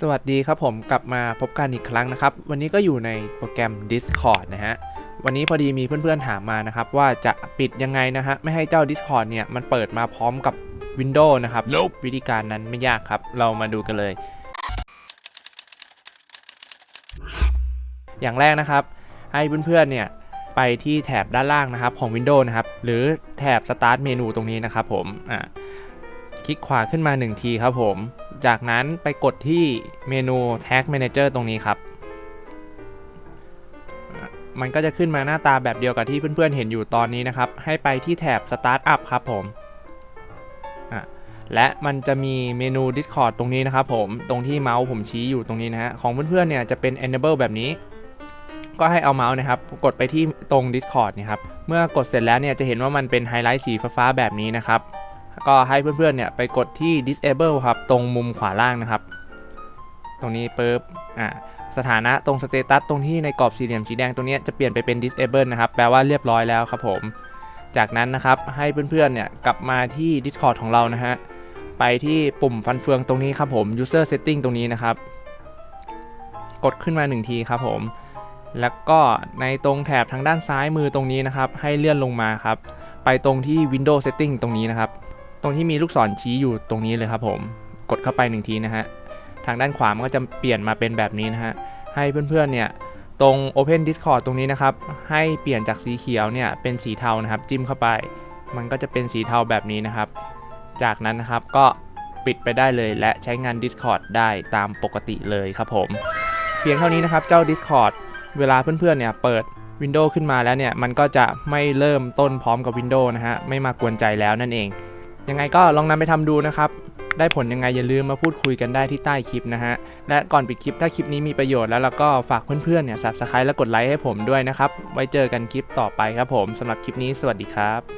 สวัสดีครับผมกลับมาพบกันอีกครั้งนะครับ วันนี้ก็อยู่ในโปรแกรม Discord นะฮะ วันนี้พอดีมีเพื่อนๆถามมานะครับ ว่าจะปิดยังไงนะฮะ ไม่ให้เจ้า Discord เนี่ย มันเปิดมาพร้อมกับ Windows นะครับ Nope วิธีการนั้นไม่ยากครับ เรามาดูกันเลย อย่างแรกนะครับ ให้เพื่อนๆเนี่ย ไปที่แถบด้านล่างนะครับของ Windows นะครับ หรือแถบ Start เมนูตรงนี้นะครับผมอ่าคลิกขวาขึ้นมา 1 ทีครับผม จากนั้นไปกดที่เมนู Tag Manager ตรงนี้ครับ มันก็จะขึ้นมาหน้าตาแบบเดียวกับที่เพื่อนๆเห็นอยู่ตอนนี้นะครับ ให้ไปที่แถบ Startup ครับผมและมันจะมีเมนู Discord ตรงนี้นะครับผม ตรงที่เมาส์ผมชี้อยู่ตรงนี้นะฮะ ของเพื่อนๆเนี่ยจะเป็น Enable แบบนี้ ก็ให้เอาเมาส์นะครับ กดไปที่ตรง Discord นี่ครับ เมื่อกดเสร็จแล้วเนี่ยจะเห็นว่ามันเป็นไฮไลท์สีฟ้าๆแบบนี้นะครับ ก็ให้เพื่อนๆเนี่ยไปกดที่ disable ครับ ตรงมุมขวาล่างนะครับ ตรงนี้ปุ๊บอ่าสถานะตรงสเตตัสตรงที่ในกรอบสี่เหลี่ยมสีแดงตรงนี้จะเปลี่ยนไปเป็น disable นะครับ แปลว่าเรียบร้อยแล้วครับผม จากนั้นนะครับให้เพื่อนๆเนี่ยกลับมาที่ Discord ของเรานะฮะ ไปที่ปุ่มฟันเฟืองตรงนี้ครับผม user setting ตรงนี้นะครับ กดขึ้นมา 1 ทีครับผม แล้วก็ในตรงแถบทางด้านซ้ายมือตรงนี้นะครับ ให้เลื่อนลงมาครับ ไปตรงที่ Windows Setting ตรงนี้นะครับ ตรงที่มีลูกศรชี้อยู่ตรงนี้เลยครับผม กดเข้าไปหนึ่งทีนะฮะ ทางด้านขวามันก็จะเปลี่ยนมาเป็นแบบนี้นะฮะ ให้เพื่อนๆเนี่ยตรง Open Discord ตรงนี้นะครับ ให้เปลี่ยนจากสีเขียวเนี่ยเป็นสีเทานะครับ จิ้มเข้าไป มันก็จะเป็นสีเทาแบบนี้นะครับ จากนั้นนะครับก็ปิดไปได้เลยและใช้งาน Discord ได้ตามปกติเลยครับผม เพียงเท่านี้นะครับเจ้า Discord เวลาเพื่อนๆเนี่ยเปิด Windows ขึ้นมาแล้วเนี่ย มันก็จะไม่เริ่มต้นพร้อมกับ Windows นะฮะ ไม่มากวนใจแล้วนั่นเอง ยังไงก็ลองนำไปทำดูนะครับ ได้ผลยังไงอย่าลืมมาพูดคุยกันได้ที่ใต้คลิปนะฮะ และก่อนปิดคลิปถ้าคลิปนี้มีประโยชน์แล้วเราก็ฝากเพื่อนๆเนี่ย subscribe และกดไลค์ให้ผมด้วยนะครับ ไว้เจอกันคลิปต่อไปครับผมสำหรับคลิปนี้สวัสดีครับ